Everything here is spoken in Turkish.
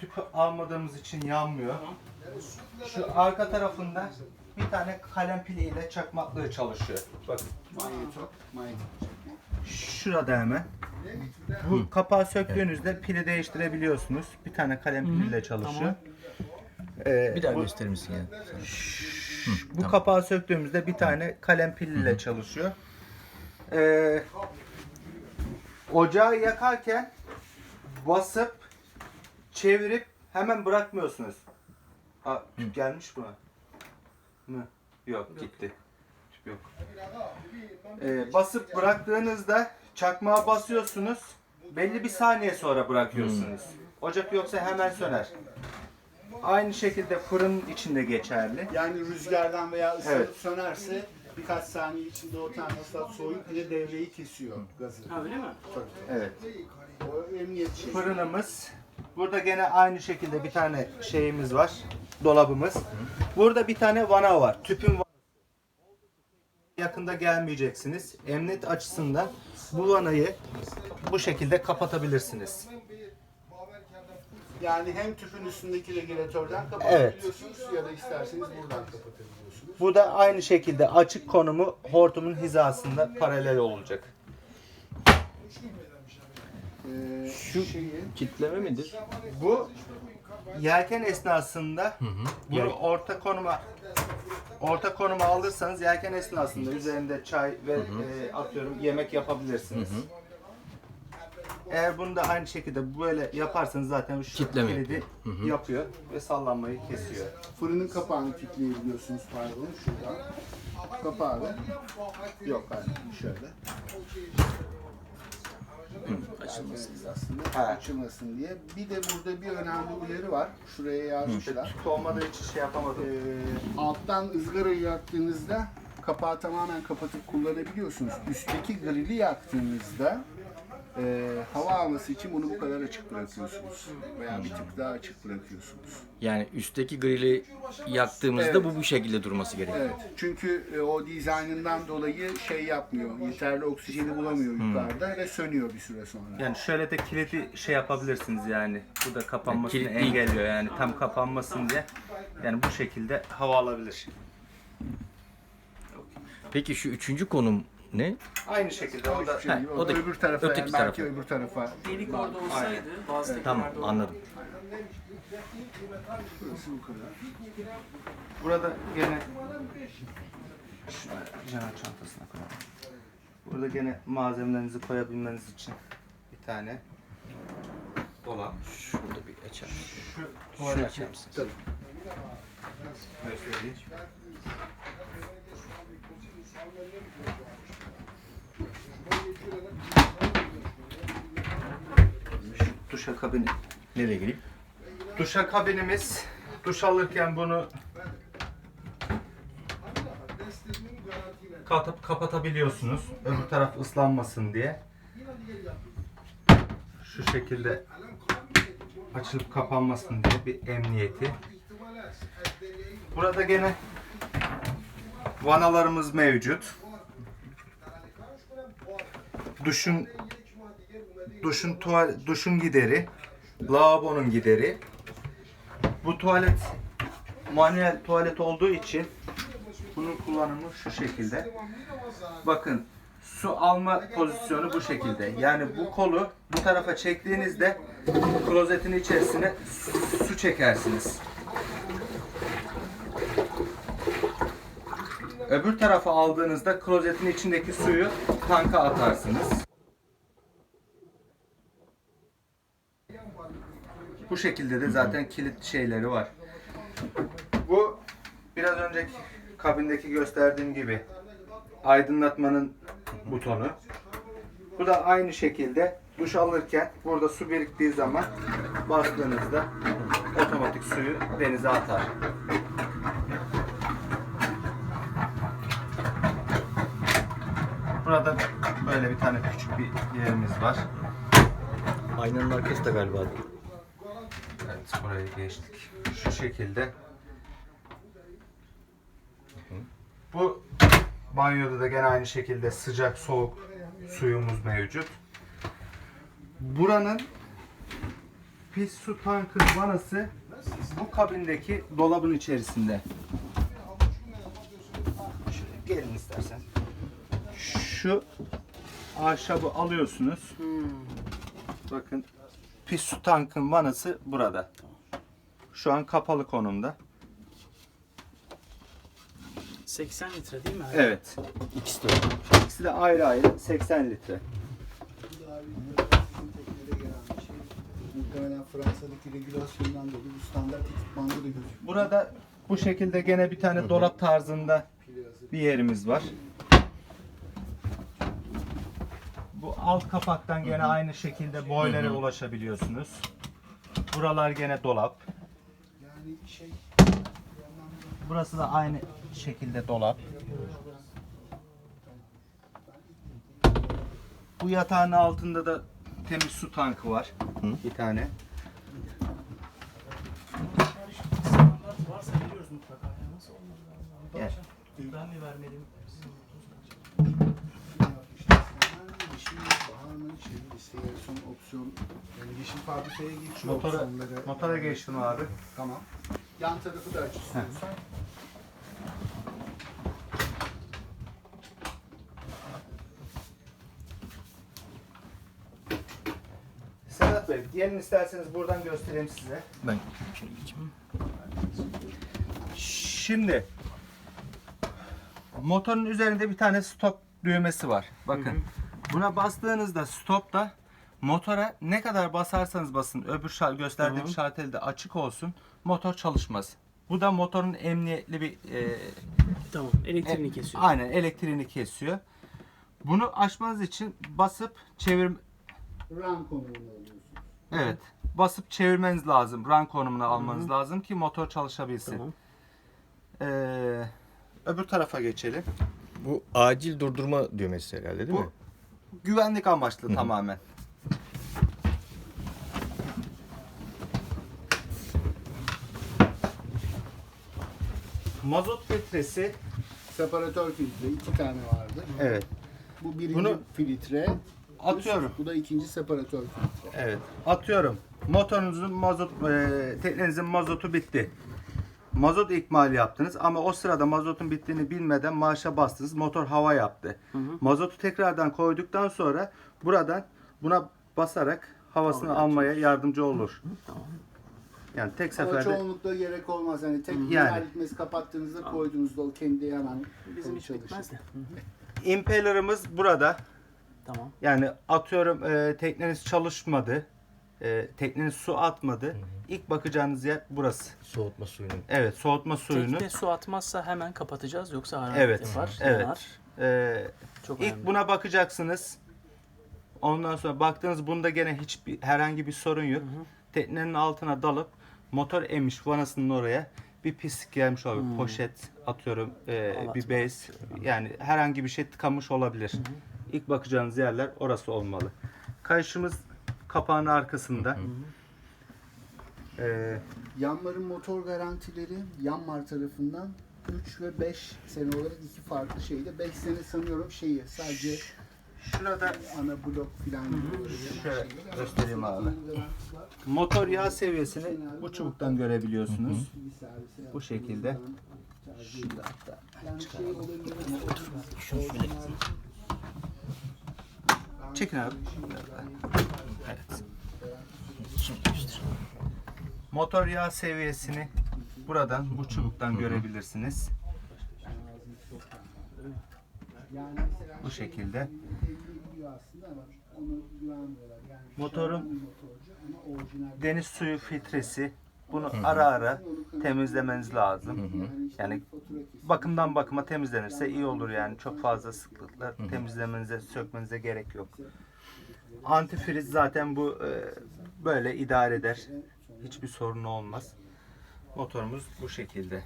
tüp almadığımız için yanmıyor. Şu arka tarafında bir tane kalem piliyle çakmaklığı çalışıyor. Bak Manyetok. Manyetok. şurada hemen. Bu kapağı söktüğünüzde pili değiştirebiliyorsunuz. Bir tane kalem piliyle çalışıyor. Ee, Bir daha bu, gösterir misin ya? bu kapağı söktüğümüzde bir tane kalem piliyle çalışıyor. Ee, ocağı yakarken basıp çevirip hemen bırakmıyorsunuz. Ha, tüp gelmiş mi? Mı? Yok, gitti. Tüp yok. Ee, basıp bıraktığınızda çakmağa basıyorsunuz. Belli bir saniye sonra bırakıyorsunuz. Ocak yoksa hemen söner. Aynı şekilde fırın içinde geçerli. Yani rüzgardan veya ısınıp Evet. sönerse birkaç saniye içinde o termostat soğuyup bile devreyi kesiyor gazı. Ha öyle mi? Tabii. Evet. O emniyet. Fırınımız. Burada gene aynı şekilde bir tane şeyimiz var. Dolabımız. Burada bir tane vana var. Tüpün vanası. Yakında gelmeyeceksiniz. Emniyet açısından bu vanayı bu şekilde kapatabilirsiniz. Yani hem tüpün üstündeki regülatörden kapatabiliyorsunuz ya da isterseniz buradan kapatabiliyorsunuz. Bu da aynı şekilde açık konumu hortumun hizasında paralel olacak. Şu kitleme midir? Bu yelken esnasında bunu Yel- orta konuma orta konuma alırsanız yelken esnasında üzerinde çay ve e, atıyorum yemek yapabilirsiniz. Eğer bunu da aynı şekilde böyle yaparsanız zaten şu Kitleme kilidi yapıyor ve sallanmayı kesiyor. fırının kapağını kilitleyebiliyorsunuz pardon şuradan. Kapağı da yok hayır şöyle. Açılmasın. Açılmasın aslında. Ha. Açılmasın diye. Bir de burada bir önemli uyarı var. Şuraya yazmışlar. Tüp olmadığı için şey yapamadım. Ee, alttan ızgarayı yaktığınızda kapağı tamamen kapatıp kullanabiliyorsunuz. Üstteki grili yaktığınızda e, hava alması için bunu bu kadar açık bırakıyorsunuz. Veya bir tık daha açık bırakıyorsunuz. Yani üstteki grili yaktığımızda Evet. bu bu şekilde durması gerekiyor. Evet. Çünkü e, o dizaynından dolayı şey yapmıyor. Yeterli oksijeni bulamıyor yukarıda ve sönüyor bir süre sonra. Yani şöyle de kilidi şey yapabilirsiniz yani. Bu da kapanmasını Yani engelliyor yani tam kapanmasın diye. Yani bu şekilde hava alabilir. Peki şu üçüncü konum ne? Aynı şekilde o da şey Ha, yok. o da- öbür tarafa, öteki belki tarafa. öbür tarafa. Delik orada olsaydı bazı Tamam teknelerde anladım. Burası bu kadar. Burada gene şunu pijama çantasına koyalım. Burada gene malzemelerinizi koyabilmeniz için bir tane dolap. Şurada bir açar. Şu Şunu açar mısın? göstereyim. Şu duşakabini Nereye geleyim? Duşakabinimiz duş alırken bunu kapatıp kapatabiliyorsunuz. Öbür taraf ıslanmasın diye. Şu şekilde açılıp kapanmasın diye bir emniyeti. Burada gene vanalarımız mevcut. Duşun duşun tuval duşun gideri, lavabonun gideri. Bu tuvalet manuel tuvalet olduğu için bunun kullanımı şu şekilde. Bakın su alma pozisyonu bu şekilde. Yani bu kolu bu tarafa çektiğinizde klozetin içerisine su çekersiniz. Öbür tarafa aldığınızda klozetin içindeki suyu tanka atarsınız. Bu şekilde de zaten kilit şeyleri var. Bu biraz önceki kabindeki gösterdiğim gibi aydınlatmanın butonu. Bu da aynı şekilde duş alırken burada su biriktiği zaman bastığınızda otomatik suyu denize atar. Burada böyle bir tane küçük bir yerimiz var. Aynanın arkası da galiba. Evet, buraya geçtik. Şu şekilde. Bu banyoda da gene aynı şekilde sıcak soğuk suyumuz mevcut. Buranın pis su tankı vanası bu kabindeki dolabın içerisinde. Şu ahşabı alıyorsunuz. Bakın pis su tankın vanası burada. Şu an kapalı konumda. 80 litre değil mi? abi? Evet. İkisi de. İkisi de ayrı ayrı 80 litre. Muhtemelen Fransa'daki regülasyondan dolayı bu standart ekipmanda da gözüküyor. Burada bu şekilde gene bir tane dolap tarzında bir yerimiz var. Bu alt kapaktan gene aynı şekilde boylere ulaşabiliyorsunuz. Buralar gene dolap. Yani şey Burası da aynı şekilde dolap. Bu yatağın altında da temiz su tankı var. Bir tane. Standart varsa veriyoruz mutlaka. Ya nasıl olmaz ben Gel. Ben mi vermeliyim? Yeşil Bahar'ın şey isteyen opsiyon yani yeşil fabrikaya geçiyor Motora, opsiyonları. motora geç şunu abi. Tamam. Yan tarafı da aç istiyorsan. Sedat Bey, gelin isterseniz buradan göstereyim size. Ben şöyle geçeyim. Şimdi motorun üzerinde bir tane stop düğmesi var. Bakın. Buna bastığınızda stopta motora ne kadar basarsanız basın öbür şal gösterdiğim Tamam. şarteli de açık olsun. Motor çalışmaz. Bu da motorun emniyetli bir e, Tamam. Elektriğini e, kesiyor. Aynen elektriğini kesiyor. Bunu açmanız için basıp çevir Run konumunu alıyorsun. evet basıp çevirmeniz lazım. Run konumuna almanız lazım ki motor çalışabilsin. Tamam. Ee, öbür tarafa geçelim. Bu acil durdurma düğmesi herhalde değil Bu- mi? Güvenlik amaçlı tamamen. Mazot filtresi Separatör filtre iki tane vardı. evet Bu birinci Bunu- filtre. atıyorum. Bu da ikinci separatör filtre. Evet atıyorum. Motorunuzun mazot e, teknenizin mazotu bitti. Mazot ikmali yaptınız ama o sırada mazotun bittiğini bilmeden marşa bastınız. Motor hava yaptı. Mazotu tekrardan koyduktan sonra buradan buna basarak havasını Hava almaya yardımcı olur. Yani tek Ama seferde çoğunlukla gerek olmaz. Hani tek Yani. yani. ritmesi kapattığınızda koyduğunuzda o kendi hemen Bizim hiç çalışır. bitmez de. impeller'ımız burada. Tamam. Yani atıyorum e, tekneniz çalışmadı. E, tekneniz su atmadı. İlk bakacağınız yer burası. Soğutma suyunu. Evet, soğutma suyunu. Tekne su atmazsa hemen kapatacağız yoksa hararet Evet, yapar. evet. yanar. E, Çok ilk önemli. buna bakacaksınız. Ondan sonra baktığınız bunda gene hiçbir herhangi bir sorun yok. Teknenin altına dalıp motor emiş vanasının oraya bir pislik gelmiş olabilir. Poşet atıyorum, e, bir bez yani herhangi bir şey tıkamış olabilir. İlk bakacağınız yerler orası olmalı. Kayışımız kapağının arkasında. E, Yanmar'ın motor garantileri Yanmar tarafından 3 ve 5 sene olarak iki farklı şeyde. 5 sene sanıyorum şeyi sadece şurada ana blok filan gibi. Şöyle göstereyim abi. motor yağ seviyesini bu çubuktan görebiliyorsunuz. Bu şekilde. Yani şey olabilir. Çekin abi. Evet. Motor yağ seviyesini buradan bu çubuktan görebilirsiniz. Bu şekilde. Motorun Deniz suyu filtresi. Bunu ara ara temizlemeniz lazım. yani işte Yani bakımdan bakıma temizlenirse iyi olur yani. Çok fazla sıklıkla temizlemenize, sökmenize gerek yok. Antifriz zaten bu e, böyle idare eder. Hiçbir sorun olmaz. Motorumuz bu şekilde.